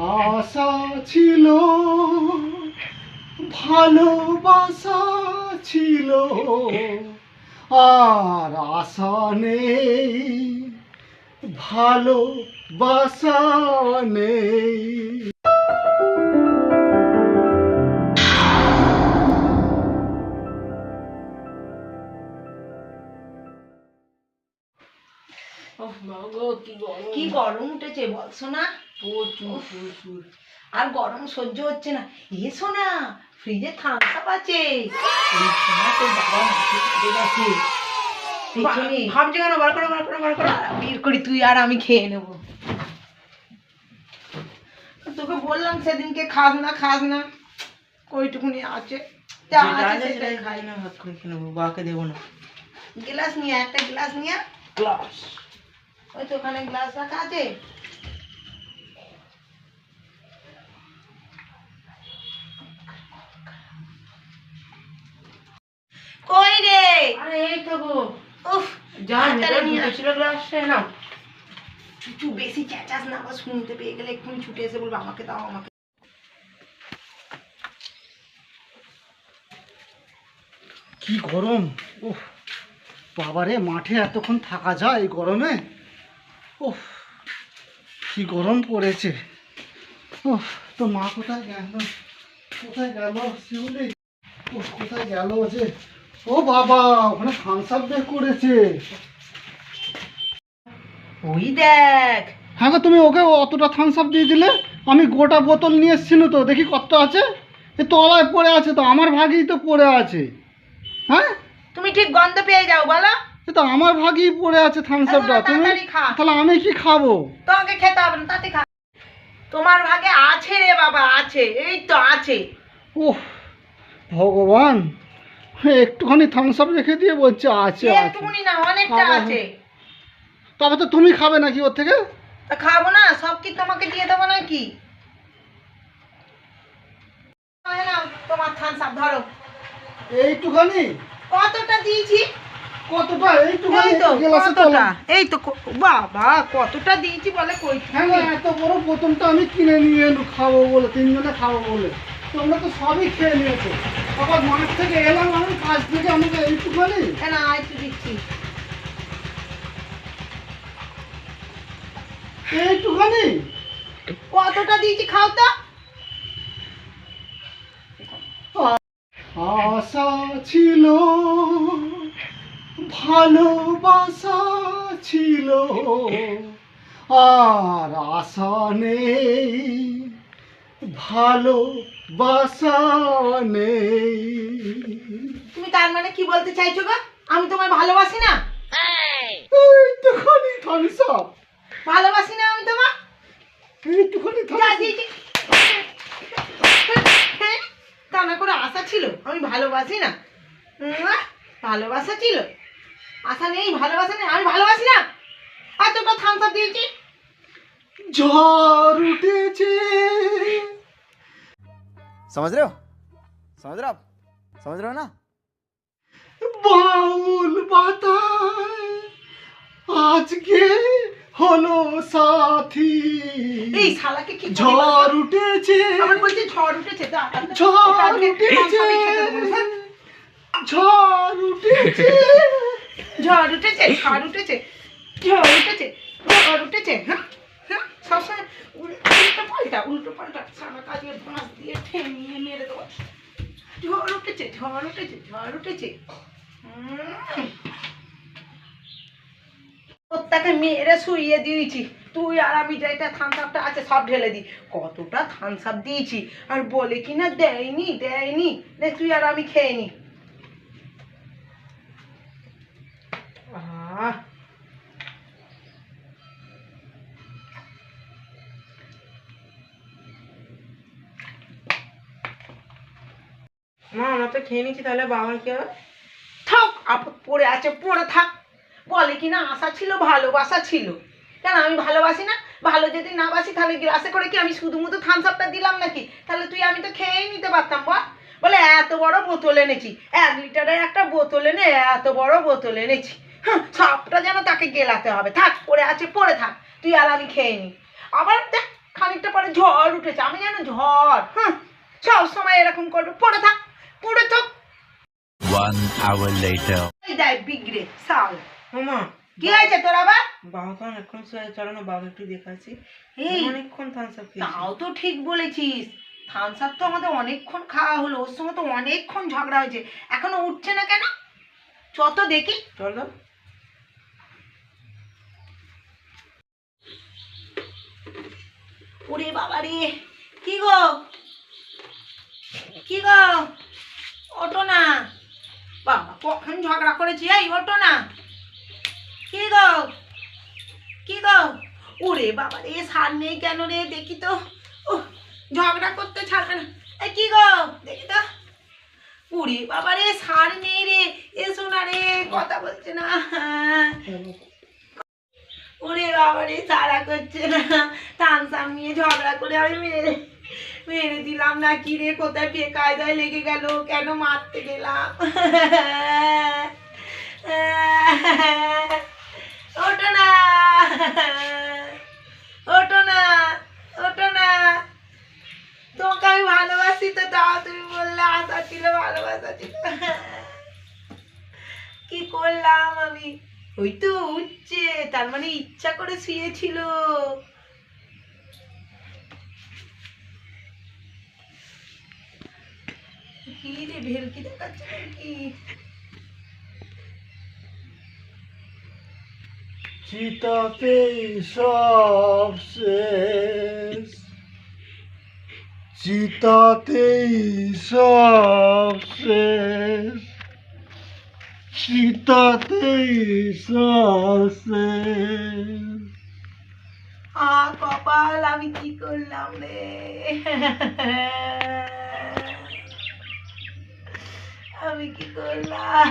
আশা ছিল ভালোবাসা ছিল। আর আশা নেই ভালোবাসা নেই। কি গরম উঠেছে বলছো না প্রচুর প্রচুর। আর গরম সহ্য হচ্ছে না। এসো না ফ্রিজে থামস আপ আছে ভাবছি কেন? বার করো বার করো বার করো। বের করি তুই আর আমি খেয়ে নেব। তোকে বললাম সেদিনকে খাস না খাস না। কইটুকুনি আছে। যা যেটা আছে আছে সেটাই সেটাই খাই। খাই না ভাত করে খেয়ে নেব বাকে দেবো না। গ্লাস নিয়ে একটা গ্লাস নিয়ে। গ্লাস। ওই তো ওখানে গ্লাস রাখা আছে। কই রে? আরে এই তো গো। উফ যা হাততালি ভেতরে নিয়ে আয়। ঢুকেছিল গ্লাসটা নাও। একটু বেশি চেঁচাস না আবার শুনতে পেয়ে গেলে এক্ষুনি ছুটে এসে বলব আমাকে দাও আমাকে কি গরম? ওহ বাবারে মাঠে এতক্ষণ থাকা যায় এই গরমে? কি গরম পড়েছে। ওহ তো মা কোথায় গেল? কোথায় গেল? শিউলি? ও কোথায় গেল যে? ও বাবা ওখানে থামস আপ বের করেছে। ওই দেখ। হ্যাঁ গো তুমি ওকে অতটা থামস আপ দিয়ে দিলে? আমি গোটা বোতল নিয়ে এসেছিল তো দেখি কত আছে। এ তলায় পড়ে আছে তো আমার ভাগেই তো পড়ে আছে। হ্যাঁ? তুমি ঠিক গন্ধ পেয়ে যাও বলো। তো আমার ভাগেই পড়ে আছে থামস আপটা তুমি তাহলে আমি কি খাব? তোমাকে খেতে হবে না তাতে খা। তোমার ভাগে আছে রে বাবা আছে। এই তো আছে। ওহ ভগবান একটুখানি থামস আপ রেখে দিয়ে বলছে আছে একটুকুনি না অনেকটা আছে। তবে তো তুমি খাবে নাকি ওর থেকে? তা খাব না সব কি তোমাকে দিয়ে দেবো নাকি? তোমার থামস আপ ধরো। এইটুখানি? কতটা দিয়েছি? কতটা? এই তো গেলাসে কতটা? এই তো বাবা কতটা দিয়েছি বলে কই হ্যাঁ গো, এত বড় বোতলটা আমি কিনে নিয়ে এলু খাব বলে তিনজনে খাব বলে। তোমরা তো সবই খেয়ে নিয়েছো। আবার মাঠ থেকে এলাম আমি কাজ থেকে আমাকে এইটুখানি হ্যাঁ না একটু দিচ্ছি। এইটুখানি কতটা দিয়েছি খাও তো। আশা ছিল ভালোবাসা ছিল। আর আশা নেই ভালোবাসা নেই। তুমি তার মানে কি বলতে চাইছো গো? আমি তোমায় ভালোবাসি না? এইটুখানি থামস আপ ভালোবাসি না আমি তোমার এইটুখানি যা থামস তা না করে আশা ছিল? আমি ভালোবাসি না? ভালোবাসা ছিল? আশা নেই ভালোবাসা নেই আমি ভালোবাসি না আর তোকে থামস আপ দিয়েছি ঝড় উঠেছে समझ रहे हो समझ रहे हो आप समझ रहे हो ना বাউল বাতায় আজকে হলো সাথী এই শালাকে কি করে ঝড় উঠেছে আবার বলছে ঝড় উঠেছে তো আবার তো ঝড় কালকে উঠেছে মাংস আমি খেতে দেবো, হ্যাঁ? ঝড় উঠেছে ঝড় উঠেছে ঝড় উঠেছে ঝড় উঠেছে ঝড় উঠেছে হ্যাঁ হ্যাঁ সবসময় উল্টো পাল্টা দিয়ে ঝড় উঠেছে ঝড় উঠেছে শুইয়ে দিয়েছি। তুই আর আমি যেটা থানসাপটা আছে, সব ঢেলে দিই কতটা থানসাপ দিয়েছি। আর বলে কি না দেয়নি। দেয়নি তুই আর আমি খেয়ে নি। মা, আমরা তো খেয়ে নিচ্ছি, তাহলে বাবার কি হবে? থাক, আপদ পড়ে আছে, পড়ে থাক। বলে কি না, আশা ছিল, ভালোবাসা ছিল। কেন, আমি ভালোবাসি না? ভালো যদি না বাসি, তাহলে গ্লাসে করে কি আমি শুধু মুধু থামস আপটা দিলাম নাকি? তাহলে তুই আমি তো খেয়েই নিতে পারতাম, বল। বলে, এত বড় বোতল এনেছি। এক লিটারের একটা বোতল এনে, এত বড় বোতল এনেছি। হ্যাঁ সবটা যেন তাকে গেলাতে হবে। থাক পড়ে আছে পড়ে থাক। তুই আর আমি খেয়ে নি। আবার দেখ খানিকটা পরে ঝড় উঠেছে। আমি যেন ঝড় হ্যাঁ সব সময় এরকম করবে। পড়ে থাক পড়ে থাক। One hour later. দেয় বিগড়ে সাল। মামা কি হয়েছে তোর আবার? বাবা অনেকক্ষণ শুয়ে চলো না বাবা একটু দেখাচ্ছি। এই অনেকক্ষণ থামস আপ তাও তো ঠিক বলেছিস। থামস আপ তো আমাদের অনেকক্ষণ খাওয়া হলো। ওর সঙ্গে তো অনেকক্ষণ ঝগড়া হয়েছে। এখনও উঠছে না কেন? চত দেখি। চলো। ওরে বাবা রে কি গো? কি গো? ওটো না। বাবা, কখন ঝগড়া করেছি এই ওটো না? কি গো? কি গো? ওরে বাবা রে সার নেই কেন রে? দেখি তো। ঝগড়া করতে ছাড়বে না। এই কি গো? দেখি তো। ওরে বাবা রে সার নেই রে। এসো না রে, কথা বলছে না। ওরে বাবা রে সারা করছে না। থামসাম নিয়ে ঝগড়া করে আমি মেরে মেরে দিলাম না। কি রে, কোথায় কায়দায় লেগে গেল? কেন মারতে গেলাম? ওটো না। ওটো না। ওটো না। তোমাকে আমি ভালোবাসি তো তাও তুমি বললে আশা ছিল ভালোবাসা ছিল কি করলাম আমি? ওই তো উঠছে, তার মানে ইচ্ছা করে শুয়েছিল। কি রে, ভেলকি দেখাচ্ছে নাকি? চিতাতেই সব শেষ। চিতাতেই সব শেষ। চিতাতেই সব আ কপাল আমি কি করলাম রে আমি কি করলাম